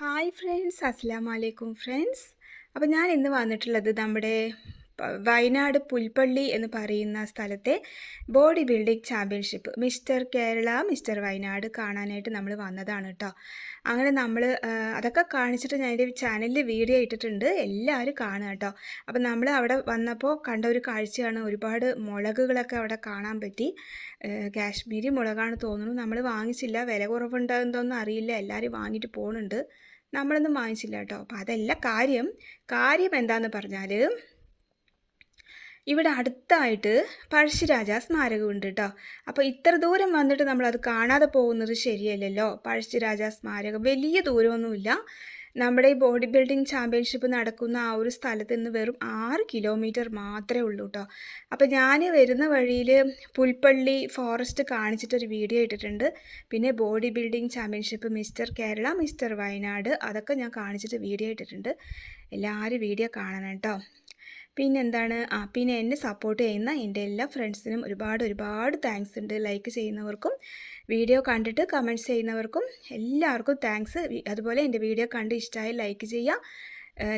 Hi friends അസ്സാം വലൈക്കും friends അപ്പോൾ ഞാൻ ഇന്ന് വന്നിട്ടുള്ളത് നമ്മുടെ വയനാട് പുൽപ്പള്ളി എന്ന് പറയുന്ന സ്ഥലത്തെ body building championship. Mister Kerala mister Wayanad കാണാനായിട്ട് നമ്മൾ വന്നതാണ് കേട്ടോ അങ്ങനെ നമ്മൾ അതൊക്കെ കാണിച്ചിട്ട് ഞാൻ എന്റെ ചാനലിൽ വീഡിയോ ഇട്ടിട്ടുണ്ട്. എല്ലാവരും കാണുക കേട്ടോ അപ്പം നമ്മൾ അവിടെ വന്നപ്പോൾ കണ്ട ഒരു കാഴ്ചയാണ്. ഒരുപാട് മുളകുകളൊക്കെ അവിടെ കാണാൻ പറ്റി. കാശ്മീരി മുളകാണ് തോന്നുന്നു. നമ്മൾ വാങ്ങിച്ചില്ല. വില കുറവുണ്ടോന്നൊന്നും അറിയില്ല. എല്ലാവരും വാങ്ങിയിട്ട് പോകുന്നുണ്ട് നമ്മളൊന്നും വാങ്ങിച്ചില്ല കേട്ടോ അപ്പോൾ അതല്ല കാര്യം. കാര്യം എന്താണെന്ന് പറഞ്ഞാൽ ഇവിടെ അടുത്തായിട്ട് പഴശ്ശിരാജ സ്മാരകമുണ്ട് കേട്ടോ അപ്പോൾ ഇത്ര ദൂരം വന്നിട്ട് നമ്മളത് കാണാതെ പോകുന്നത് ശരിയല്ലല്ലോ? പഴശ്ശിരാജ സ്മാരകം. വലിയ ദൂരമൊന്നുമില്ല. നമ്മുടെ ഈ ബോഡി ബിൽഡിംഗ് ചാമ്പ്യൻഷിപ്പ് നടക്കുന്ന ആ ഒരു സ്ഥലത്ത് നിന്ന് വെറും ആറ് കിലോമീറ്റർ മാത്രമേ ഉള്ളൂ കേട്ടോ അപ്പോൾ ഞാൻ വരുന്ന വഴിയിൽ പുൽപ്പള്ളി ഫോറസ്റ്റ് കാണിച്ചിട്ടൊരു വീഡിയോ ഇട്ടിട്ടുണ്ട്. പിന്നെ body building championship mister Kerala mister Wayanad അതൊക്കെ ഞാൻ കാണിച്ചിട്ട് വീഡിയോ ഇട്ടിട്ടുണ്ട്. എല്ലാവരും വീഡിയോ കാണണം കേട്ടോ പിന്നെന്താണ്? ആ പിന്നെ എന്നെ സപ്പോർട്ട് ചെയ്യുന്ന എന്റെ എല്ലാ ഫ്രണ്ട്സിനും ഒരുപാട് ഒരുപാട് താങ്ക്സ് ഉണ്ട്. ലൈക്ക് ചെയ്യുന്നവർക്കും വീഡിയോ കണ്ടിട്ട് കമന്റ്സ് ചെയ്യുന്നവർക്കും എല്ലാവർക്കും താങ്ക്സ് അതുപോലെ എന്റെ വീഡിയോ കണ്ട് ഇഷ്ടമായി ലൈക്ക് ചെയ്യാം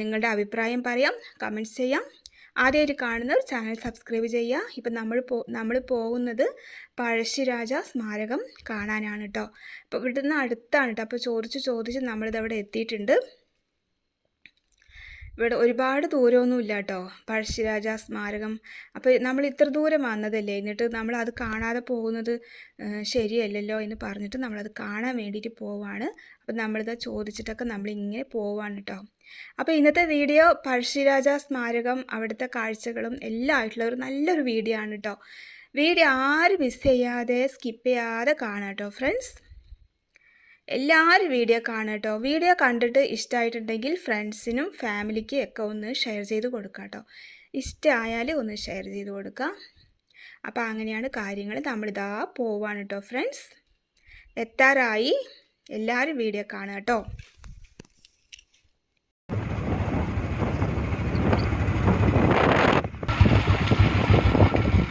നിങ്ങളുടെ അഭിപ്രായം പറയാം കമന്റ്സ് ചെയ്യാം. ആദ്യമായിട്ട് കാണുന്നവർ ചാനൽ സബ്സ്ക്രൈബ് ചെയ്യുക. ഇപ്പം നമ്മൾ പോ നമ്മൾ പോകുന്നത് പഴശ്ശിരാജ സ്മാരകം കാണാനാണ് കേട്ടോ അപ്പോൾ ഇവിടുന്ന് അടുത്താണ് കേട്ടോ അപ്പോൾ ചോദിച്ച് ചോദിച്ച് നമ്മളിതവിടെ എത്തിയിട്ടുണ്ട്. ഇവിടെ ഒരുപാട് ദൂരമൊന്നും ഇല്ല കേട്ടോ. പഴശ്ശിരാജ സ്മാരകം. അപ്പോൾ നമ്മൾ ഇത്ര ദൂരം വന്നതല്ലേ? എന്നിട്ട് നമ്മൾ അത് കാണാതെ പോകുന്നത് ശരിയല്ലല്ലോ എന്ന് പറഞ്ഞിട്ട് നമ്മളത് കാണാൻ വേണ്ടിയിട്ട് പോവാണ്. അപ്പോൾ നമ്മളിത് ചോദിച്ചിട്ടൊക്കെ നമ്മളിങ്ങനെ പോവാണ് കേട്ടോ. അപ്പോൾ ഇന്നത്തെ വീഡിയോ പഴശ്ശിരാജ സ്മാരകം അവിടുത്തെ കാഴ്ചകളും എല്ലാം ആയിട്ടുള്ള ഒരു നല്ലൊരു വീഡിയോ ആണ് കേട്ടോ. വീഡിയോ ആരും മിസ് ചെയ്യാതെ സ്കിപ്പ് ചെയ്യാതെ കാണാം കേട്ടോ ഫ്രണ്ട്സ് എല്ലാവരും വീഡിയോ കാണുക കേട്ടോ. വീഡിയോ കണ്ടിട്ട് ഇഷ്ടമായിട്ടുണ്ടെങ്കിൽ ഫ്രണ്ട്സിനും ഫാമിലിക്കും ഒക്കെ ഒന്ന് ഷെയർ ചെയ്ത് കൊടുക്കുക കേട്ടോ. ഇഷ്ടമായാൽ ഒന്ന് ഷെയർ ചെയ്ത് കൊടുക്കുക. അപ്പോൾ അങ്ങനെയാണ് കാര്യങ്ങൾ നമ്മളിതാ പോവാണ് കേട്ടോ ഫ്രണ്ട്സ്. എത്താറായി. എല്ലാവരും വീഡിയോ കാണുക കേട്ടോ.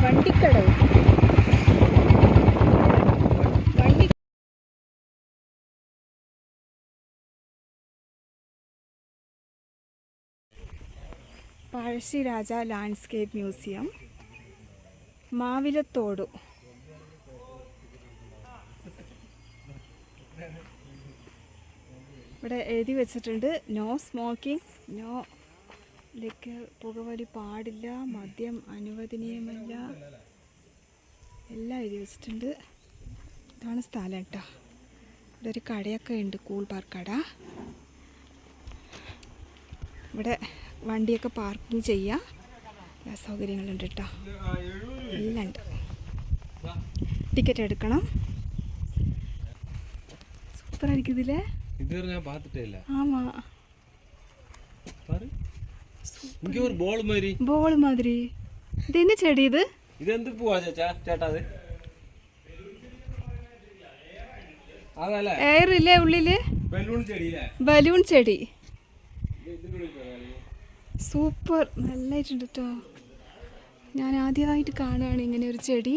വണ്ടിക്കടവ്. Pazhassiraja landscape museum. മാവിലത്തോടു. ഇവിടെ എഴുതി വെച്ചിട്ടുണ്ട് നോ സ്മോക്കിംഗ് നോ ലൈക്ക് പുകവലി പാടില്ല മദ്യം അനുവദനീയമല്ല. എല്ലാം എഴുതി വെച്ചിട്ടുണ്ട്. ഇതാണ് സ്ഥലം കേട്ടോ. ഇവിടെ ഒരു കടയൊക്കെ ഉണ്ട് കൂൾ പാർക്ക് കട ഇവിടെ വണ്ടിയൊക്കെ പാർക്കിംഗ് ചെയ്യുക സൗകര്യങ്ങളുണ്ട് കേട്ടോ എല്ലാം ഉണ്ട് ടിക്കറ്റ് എടുക്കണം. സൂപ്പറായിരിക്കും ഇതിലെ. ബോൾ ഇത്? പൂവാ ചേച്ചാ? ചേട്ടാ അത്. ഉള്ളിൽ? ബലൂൺ ചെടി. സൂപ്പർ. നല്ലതായിട്ടുണ്ട് കേട്ടോ ഞാൻ ആദ്യമായിട്ട് കാണുകയാണ് ഇങ്ങനെ ഒരു ചെടി.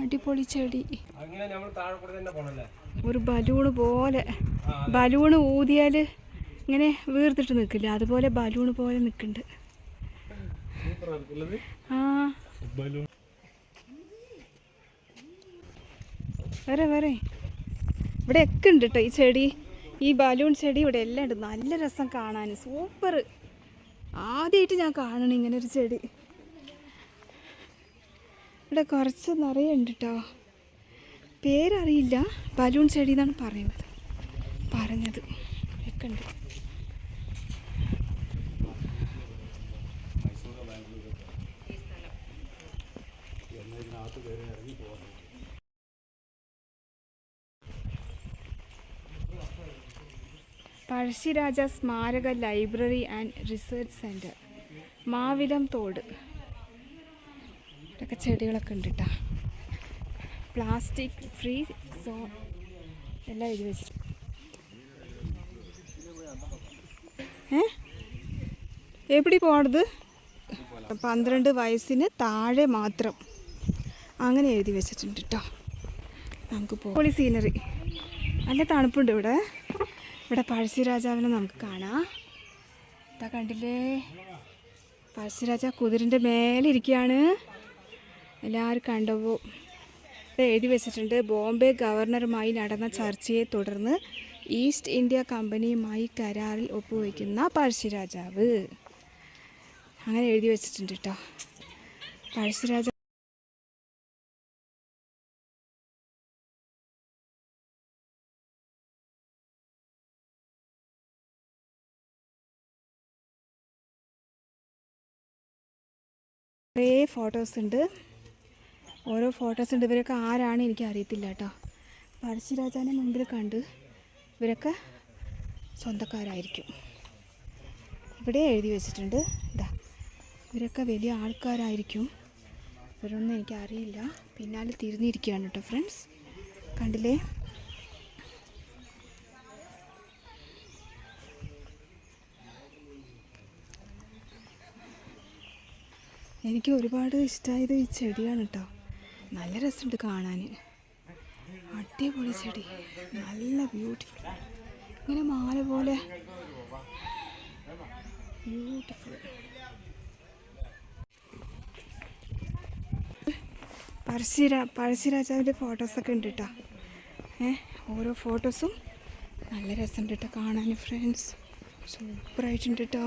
അടിപൊളി ചെടി. ഒരു ബലൂണ് പോലെ. ബലൂണ് ഊതിയാൽ ഇങ്ങനെ വീർത്തിട്ട് നിൽക്കില്ല അതുപോലെ ബലൂണ് പോലെ നിൽക്കുന്നുണ്ട് ആ. വരെ വരെ. ഇവിടെ ഒക്കെ ഉണ്ട് കേട്ടോ ഈ ചെടി. ഈ ബലൂൺ ചെടി ഇവിടെ എല്ലാം ഉണ്ട്. നല്ല രസം കാണാൻ സൂപ്പർ ആദ്യമായിട്ട് ഞാൻ കാണണം ഇങ്ങനെ ഒരു ചെടി. ഇവിടെ കുറച്ച് നിറയുണ്ട് കേട്ടോ പേരറിയില്ല. ബലൂൺ ചെടി എന്നാണ് പറയുന്നത്. പറഞ്ഞത്. ഒക്കെ ഉണ്ട്. പഴശ്ശിരാജ സ്മാരക library and research centre Mavilam Thodu. ഇതൊക്കെ ചെടികളൊക്കെ ഉണ്ട് കേട്ടോ പ്ലാസ്റ്റിക് ഫ്രീ സോൺ എല്ലാം എഴുതി വെച്ചിട്ട്. ഏ? എവിടെ പോണത്? പന്ത്രണ്ട് വയസ്സിന് താഴെ മാത്രം. അങ്ങനെ എഴുതി വെച്ചിട്ടുണ്ട് കേട്ടോ നമുക്ക് പോളി സീനറി. നല്ല തണുപ്പുണ്ട് ഇവിടെ. ഇവിടെ പഴശ്ശി രാജാവിനെ നമുക്ക് കാണാം. ഇതാ കണ്ടില്ലേ? പഴശ്ശി രാജാ കുതിരന്റെ മേലെ ഇരിക്കുകയാണ്. എല്ലാവരും കണ്ടു? ഇത് എഴുതി വെച്ചിട്ടുണ്ട്. ബോംബെ ഗവർണറുമായി നടന്ന ചർച്ചയെ തുടർന്ന് ഈസ്റ്റ് ഇന്ത്യ കമ്പനിയുമായി കരാറിൽ ഒപ്പുവയ്ക്കുന്ന പഴശ്ശിരാജാവ് അങ്ങനെ എഴുതി വെച്ചിട്ടുണ്ട് കേട്ടോ പഴശ്ശിരാജ കുറേ ഫോട്ടോസ് ഉണ്ട്. ഓരോ ഫോട്ടോസ് ഉണ്ട്. ഇവരൊക്കെ ആരാണ് എനിക്ക് അറിയത്തില്ല കേട്ടോ. പഴശ്ശിരാജാനെ മുമ്പിൽ കണ്ട് ഇവരൊക്കെ സ്വന്തക്കാരായിരിക്കും. ഇവിടെ എഴുതി വെച്ചിട്ടുണ്ട്. ഇതാ ഇവരൊക്കെ വലിയ ആൾക്കാരായിരിക്കും. ഇവരൊന്നും എനിക്കറിയില്ല പിന്നാലെ തിരിഞ്ഞിരിക്കുകയാണ് കേട്ടോ ഫ്രണ്ട്സ് കണ്ടില്ലേ? എനിക്ക് ഒരുപാട് ഇഷ്ടമായത് ഈ ചെടിയാണ് കേട്ടോ നല്ല രസമുണ്ട് കാണാൻ. അടിപൊളി ചെടി. നല്ല ബ്യൂട്ടിഫുൾ ഇങ്ങനെ മാല പോലെ. ബ്യൂട്ടിഫുൾ പഴശ്ശിര പഴശ്ശിരാജാവിന്റെ ഫോട്ടോസൊക്കെ ഉണ്ട് കേട്ടോ ഏ ഓരോ ഫോട്ടോസും നല്ല രസമുണ്ട് കേട്ടോ കാണാൻ ഫ്രണ്ട്സ് സൂപ്പറായിട്ടുണ്ട് കേട്ടോ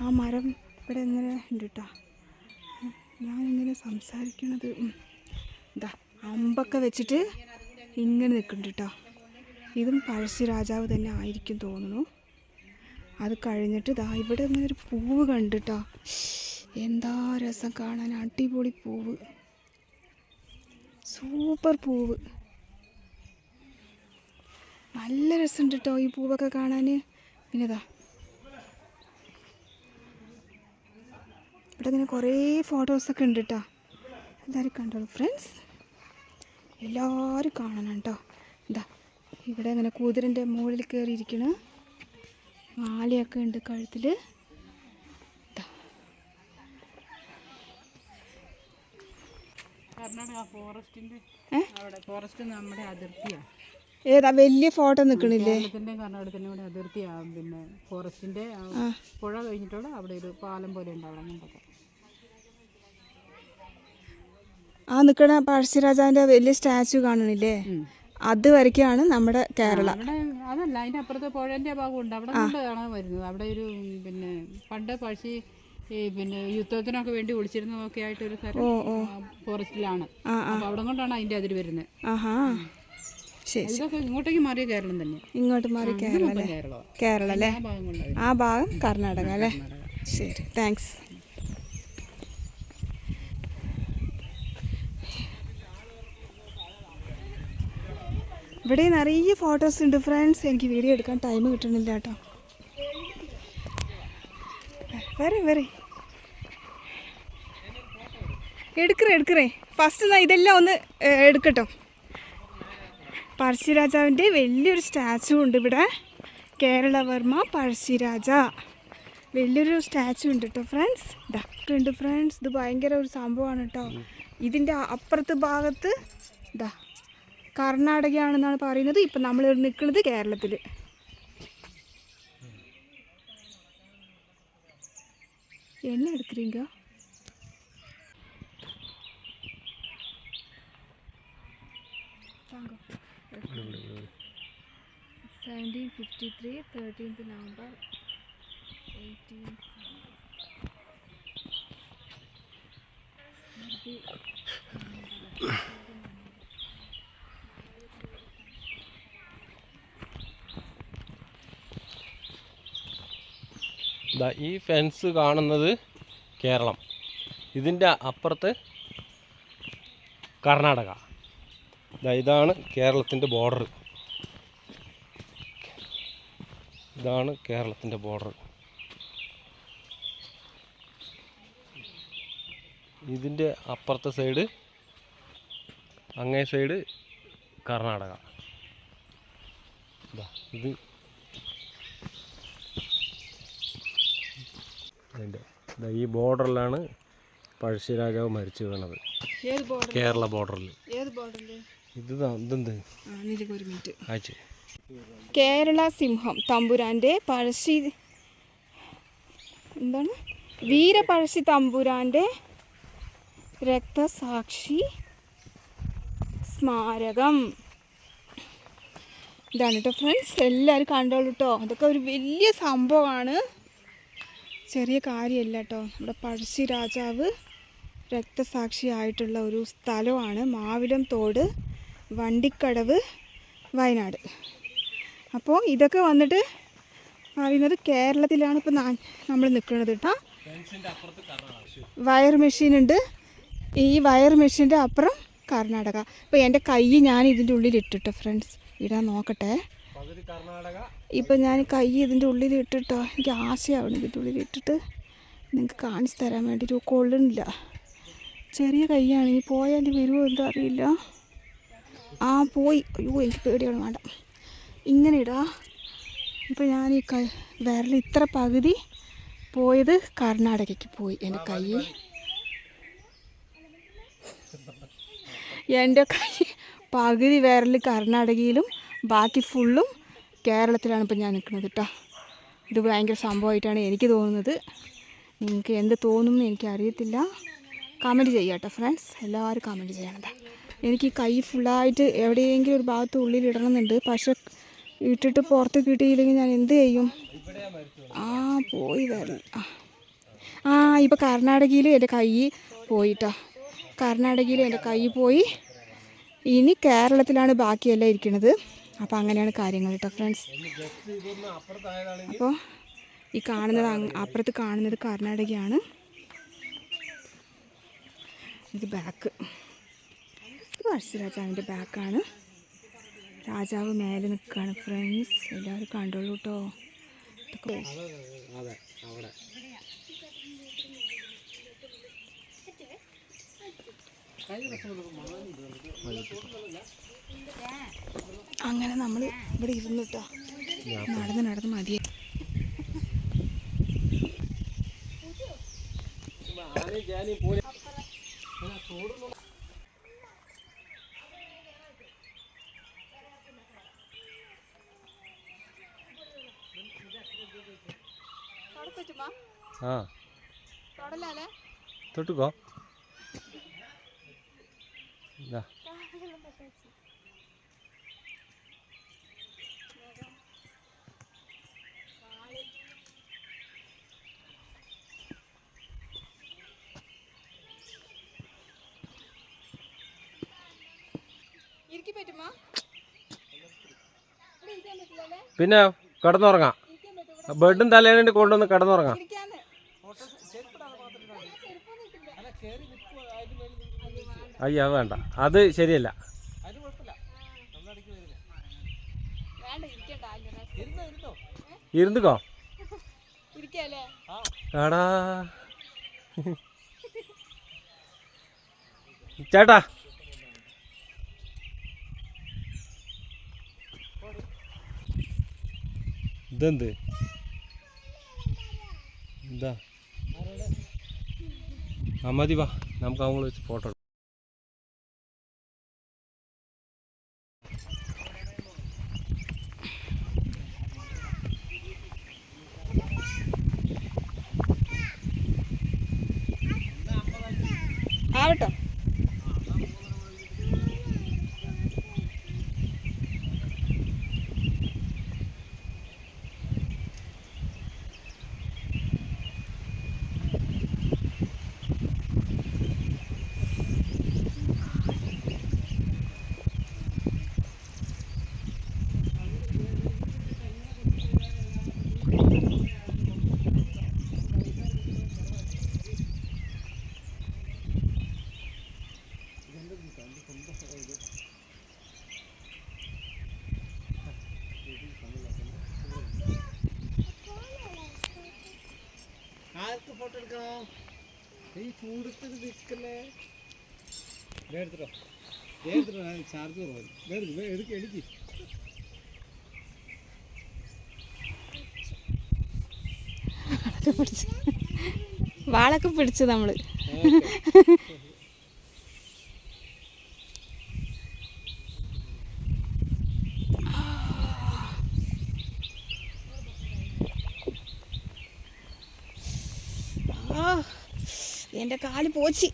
ആ മരം ഇവിടെ ഇങ്ങനെ ഉണ്ട് കേട്ടോ ഞാനിങ്ങനെ സംസാരിക്കണത് എന്താ അമ്പൊക്കെ വെച്ചിട്ട് ഇങ്ങനെ നിൽക്കുന്നുണ്ട് കേട്ടോ ഇതും പഴശ്ശി രാജാവ് തന്നെ ആയിരിക്കും തോന്നുന്നു. അത് കഴിഞ്ഞിട്ട് ഇതാ ഇവിടെ ഇങ്ങനെ ഒരു പൂവ് കണ്ടിട്ടോ. എന്താ രസം കാണാൻ അടിപൊളി പൂവ്. സൂപ്പർ പൂവ്. നല്ല രസമുണ്ട് കേട്ടോ ഈ പൂവൊക്കെ കാണാൻ. പിന്നെ ഇതാ ഇവിടെ ഇങ്ങനെ കുറേ ഫോട്ടോസൊക്കെ ഉണ്ട് കേട്ടോ എല്ലാവരും കണ്ടോളൂ ഫ്രണ്ട്സ്. എല്ലാവരും കാണണം കേട്ടോ എന്താ ഇവിടെ ഇങ്ങനെ കൂതിരന്റെ മുകളിൽ കയറിയിരിക്കണ്. മാലയൊക്കെ ഉണ്ട് കഴുത്തിൽ കർണാടക ഫോറസ്റ്റിന്റെ ഏ? അവിടെ ഫോറസ്റ്റ് നമ്മുടെ അതിർത്തിയാണ് ഏതാ വലിയ ഫോട്ടോ നിൽക്കണില്ലേ കേരളത്തിന്റെ കർണാടകത്തിന്റെ പിന്നെ ഫോറസ്റ്റിന്റെ ആ പുഴ കഴിഞ്ഞിട്ടുള്ള അവിടെ ഒരു പാലം പോലെ ഉണ്ട് അവിടെ അങ്ങോട്ടൊക്കെ ആ നിൽക്കണ പഴശ്ശിരാജാവിന്റെ വലിയ സ്റ്റാച്ചു കാണണില്ലേ? അത് വരയ്ക്കാണ് നമ്മുടെ കേരള. അവിടെ അതല്ല അതിന്റെ അപ്പുറത്തെ പുഴന്റെ ഭാഗമുണ്ട് അവിടെ കൊണ്ട് കാണാൻ വരുന്നത്. അവിടെ ഒരു പിന്നെ പണ്ട് പഴശ്ശി ഈ പിന്നെ യുദ്ധത്തിനൊക്കെ വേണ്ടി ഒളിച്ചിരുന്നതൊക്കെ ആയിട്ട് ഒരു സ്ഥലം ഫോറസ്റ്റിലാണ് അപ്പൊ അവിടെ കൊണ്ടാണ് അതിന്റെ അതിര് വരുന്നത്. ആഹാ. ശരി ഇതൊക്കെ ഇങ്ങോട്ടേക്ക് മാറിയ കേരളം തന്നെ ഇങ്ങോട്ട് മാറി കേരള അല്ലേ? കേരളം അല്ലേ? ആ ഭാഗം കർണാടക അല്ലേ? ശരി താങ്ക്സ് ഇവിടെ നിറയെ ഫോട്ടോസ് ഉണ്ട് ഫ്രണ്ട്സ് എനിക്ക് വീഡിയോ എടുക്കാൻ ടൈം കിട്ടണില്ല കേട്ടോ. വരെ വരെ. എടുക്കറേ എടുക്കറേ. ഫസ്റ്റ് ഇതെല്ലാം ഒന്ന് എടുക്കട്ടോ. പഴശ്ശിരാജാവിന്റെ വലിയൊരു സ്റ്റാച്ചു ഉണ്ട് ഇവിടെ. കേരളവർമ്മ പഴശ്ശിരാജ. വലിയൊരു സ്റ്റാച്ചു ഉണ്ട് കേട്ടോ ഫ്രണ്ട്സ്. ഇതൊക്കെ ഉണ്ട് ഫ്രണ്ട്സ്. ഇത് ഭയങ്കര ഒരു സംഭവമാണ് കേട്ടോ ഇതിന്റെ അപ്പുറത്ത് ഭാഗത്ത് ഇതാ കർണാടകയാണെന്നാണ് പറയുന്നത്. ഇപ്പം നമ്മൾ നിൽക്കുന്നത് കേരളത്തിൽ എണ്ണ എടുക്കുറീങ്ക ത്രീ തേർട്ടീൻത്ത് നവംബർ എയ്റ്റീൻ ഈ ഫെൻസ് കാണുന്നത് കേരളം. ഇതിന്റെ അപ്പുറത്ത് കർണാടക. ഇതാണ് കേരളത്തിന്റെ ബോർഡർ ഇതാണ് കേരളത്തിന്റെ ബോർഡർ. ഇതിന്റെ അപ്പുറത്തെ സൈഡ് അങ്ങേ സൈഡ് കർണാടക. ഇത് അതിന്റെ ഈ ബോർഡറിലാണ് പഴശ്ശിരാജാവ് മരിച്ചു വീണത്. കേരള ബോർഡറിൽ ഇത് ഇതെന്ത്? ആ കേരള സിംഹം തമ്പുരാന്റെ പഴശ്ശി എന്താണ്? വീരപഴശ്ശി തമ്പുരാന്റെ രക്തസാക്ഷി സ്മാരകം. ഇതാണ് കേട്ടോ ഫ്രണ്ട്സ് എല്ലാവരും കണ്ടോളൂ കേട്ടോ അതൊക്കെ ഒരു വലിയ സംഭവമാണ്. ചെറിയ കാര്യമല്ല കേട്ടോ നമ്മുടെ പഴശ്ശി രാജാവ് രക്തസാക്ഷിയായിട്ടുള്ള ഒരു സ്ഥലമാണ് മാവിലം തോട് വണ്ടിക്കടവ് വയനാട്. അപ്പോൾ ഇതൊക്കെ വന്നിട്ട് പറയുന്നത് കേരളത്തിലാണ് ഇപ്പോൾ നമ്മൾ നിൽക്കുന്നത് കേട്ടോ. വയർ മെഷീൻ ഉണ്ട്. ഈ വയർ മെഷീന്റെ അപ്പുറം കർണാടക. ഇപ്പോൾ എന്റെ കൈ ഞാൻ ഇതിന്റെ ഉള്ളിൽ ഇട്ടിട്ടോ ഫ്രണ്ട്സ്? ഇടാൻ നോക്കട്ടെ. ഇപ്പം ഞാൻ കൈ ഇതിന്റെ ഉള്ളിൽ ഇട്ടിട്ടോ. എനിക്ക് ആശയമാണ് ഇതിന്റെ ഉള്ളിൽ ഇട്ടിട്ട്. നിങ്ങൾക്ക് കാണിച്ചു തരാൻ വേണ്ടി വേണ്ടിയിട്ട് കൊള്ളുന്നില്ല. ചെറിയ കൈയാണ്. ഇനി പോയാൽ വരുമോ എന്താ അറിയില്ല. ആ പോയി. അയ്യോ എനിക്ക് പേടിയാണ്. വേണ്ട. ഇങ്ങനെ ഇടാ ഇപ്പം ഞാൻ ഈ കൈ വിരൽ ഇത്ര പകുതി പോയത് കർണാടകയ്ക്ക് പോയി. എന്റെ കൈ. എന്റെ കൈ പകുതി വിരൽ കർണാടകയിലും ബാക്കി ഫുള്ളും കേരളത്തിലാണ് ഇപ്പം ഞാൻ നിൽക്കുന്നത് കേട്ടോ ഇത് ഭയങ്കര സംഭവമായിട്ടാണ് എനിക്ക് തോന്നുന്നത്. നിങ്ങൾക്ക് എന്ത് തോന്നുന്നു എനിക്കറിയത്തില്ല. കമന്റ് ചെയ്യാം കേട്ടോ ഫ്രണ്ട്സ് എല്ലാവരും കമന്റ് ചെയ്യണത് എനിക്ക് കൈ ഫുള്ളായിട്ട് എവിടെയെങ്കിലും ഒരു ഭാഗത്ത് ഉള്ളിലിടണമെന്നുണ്ട് പക്ഷെ ഇട്ടിട്ട് പുറത്ത് കിട്ടിയില്ലെങ്കിൽ ഞാൻ എന്ത് ചെയ്യും? ആ പോയി വരണം ആ. ഇപ്പോൾ കർണാടകയിൽ എന്റെ കൈ പോയിട്ടോ. കർണാടകയിൽ എന്റെ കൈ പോയി. ഇനി കേരളത്തിലാണ് ബാക്കിയെല്ലാം ഇരിക്കുന്നത് അപ്പോൾ അങ്ങനെയാണ് കാര്യങ്ങൾ കേട്ടോ ഫ്രണ്ട്സ്. അപ്പോൾ ഈ കാണുന്നത് അപ്പുറത്ത് കാണുന്നത് കർണാടകയാണ്. ഇത് ബാക്ക് ഇത് പഴശ്ശിരാജാവിന്റെ ബാക്കാണ് രാജാവ് മേലെ നിൽക്കുകയാണ് ഫ്രണ്ട്സ് എല്ലാവരും കണ്ടോളൂ കേട്ടോ അങ്ങനെ നമ്മൾ ഇവിടെ ഇരുന്നു കേട്ടോ നടന്ന് നടന്ന് മതിയെ ആ തൊട്ടുക്കോ? പിന്നെ കിടന്നുറങ്ങാം. ബെഡും തലേണ്ടി കൊണ്ടുവന്ന് കിടന്നുറങ്ങാം. അയ്യ അത് വേണ്ട. അത് ശരിയല്ല. ഇരുന്നുക്കോ? ആടാ. ചേട്ടാ. ഇതെന്ത്? എന്താ? ആ മതി വാ. നമുക്ക് അവങ്ങൾ വെച്ച് ഫോട്ടോ ഫോട്ടോ എടുക്കണോ? ഈ ചൂടത്തിൽ നിൽക്കല്ലേ എടുത്തിട്ടോ. എടുത്തിട്ടോ ചാർജ് കുറവാണ് എടുക്ക എടുക്ക് വാളൊക്കെ പിടിച്ച് നമ്മൾ എന്റെ കാൽ പോച്ചി.